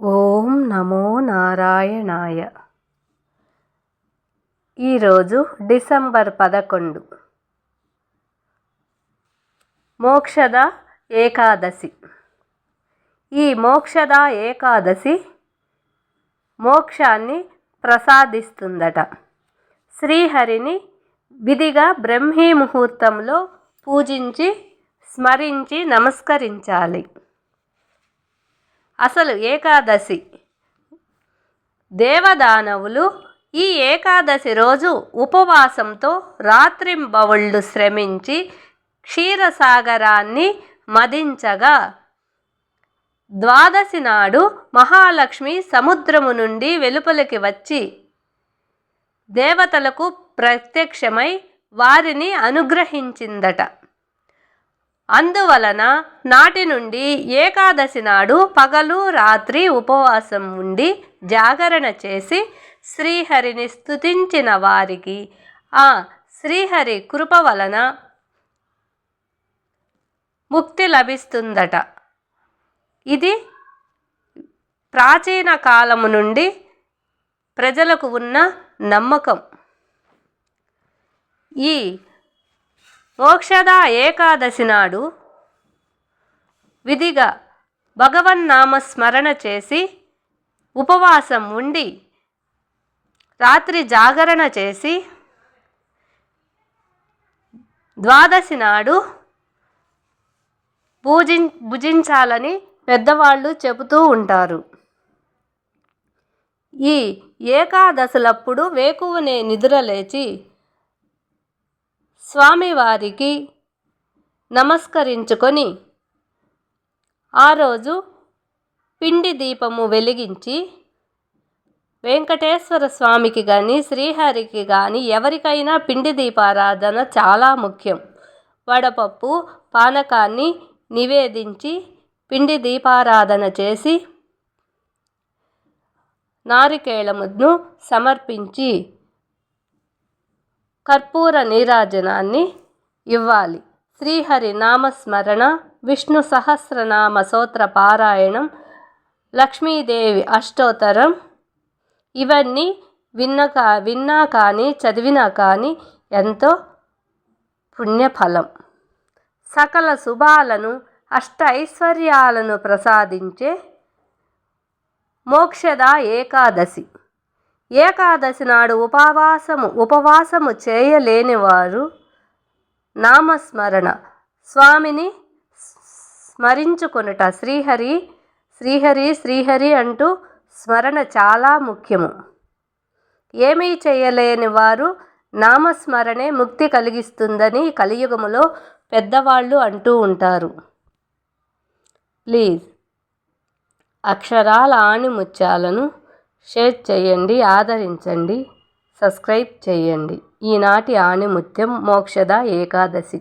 ఓం నమో నారాయణాయ. ఈరోజు డిసెంబర్ పదకొండు. మోక్షద ఏకాదశి. ఈ మోక్షద ఏకాదశి మోక్షాన్ని ప్రసాదిస్తుందట. శ్రీహరిని విధిగా బ్రహ్మీ ముహూర్తంలో పూజించి స్మరించి నమస్కరించాలి. అసలు ఏకాదశి. దేవదానవులు ఈ ఏకాదశి రోజు ఉపవాసంతో రాత్రింబవుళ్ళు శ్రమించి క్షీరసాగరాన్ని మదించగా ద్వాదశి నాడు మహాలక్ష్మి సముద్రము నుండి వెలుపలికి వచ్చి దేవతలకు ప్రత్యక్షమై వారిని అనుగ్రహించిందట. అందువలన నాటి నుండి ఏకాదశి నాడు పగలు రాత్రి ఉపవాసం ఉండి జాగరణ చేసి శ్రీహరిని స్తుతించిన వారికి ఆ శ్రీహరి కృప వలన ముక్తి లభిస్తుందట. ఇది ప్రాచీన కాలము నుండి ప్రజలకు ఉన్న నమ్మకం. ఈ మోక్షద ఏకాదశి నాడు విధిగా భగవన్నామ స్మరణ చేసి ఉపవాసం ఉండి రాత్రి జాగరణ చేసి ద్వాదశి నాడు పూజి భుజించాలని పెద్దవాళ్ళు చెబుతూ ఉంటారు. ఈ ఏకాదశులప్పుడు వేకువనే నిద్రలేచి స్వామివారికి నమస్కరించుకొని ఆ రోజు పిండి దీపము వెలిగించి వెంకటేశ్వర స్వామికి కానీ శ్రీహరికి కానీ ఎవరికైనా పిండి దీపారాధన చాలా ముఖ్యం. వడపప్పు పానకాన్ని నివేదించి పిండి దీపారాధన చేసి నారికేళమును సమర్పించి కర్పూర నీరాజనాన్ని ఇవ్వాలి. శ్రీహరి నామస్మరణ విష్ణు సహస్రనామ సోత్ర పారాయణం లక్ష్మీదేవి అష్టోత్తరం ఇవన్నీ విన్న కా విన్నా కానీ చదివినా కానీ ఎంతో పుణ్యఫలం. సకల శుభాలను అష్ట ఐశ్వర్యాలను ప్రసాదించే మోక్షద ఏకాదశి. ఏకాదశి నాడు ఉపవాసము ఉపవాసము చేయలేని వారు నామస్మరణ. స్వామిని స్మరించుకొనుట శ్రీహరి శ్రీహరి శ్రీహరి అంటూ స్మరణ చాలా ముఖ్యము. ఏమీ చేయలేని వారు నామస్మరణే ముక్తి కలిగిస్తుందని కలియుగములో పెద్దవాళ్ళు అంటూ ఉంటారు. ప్లీజ్ అక్షరాల ఆణిముత్యాలను షేర్ చేయండి ఆదరించండి సబ్స్క్రైబ్ చేయండి. ఈనాటి ఆణిముత్యం మోక్షద ఏకాదశి.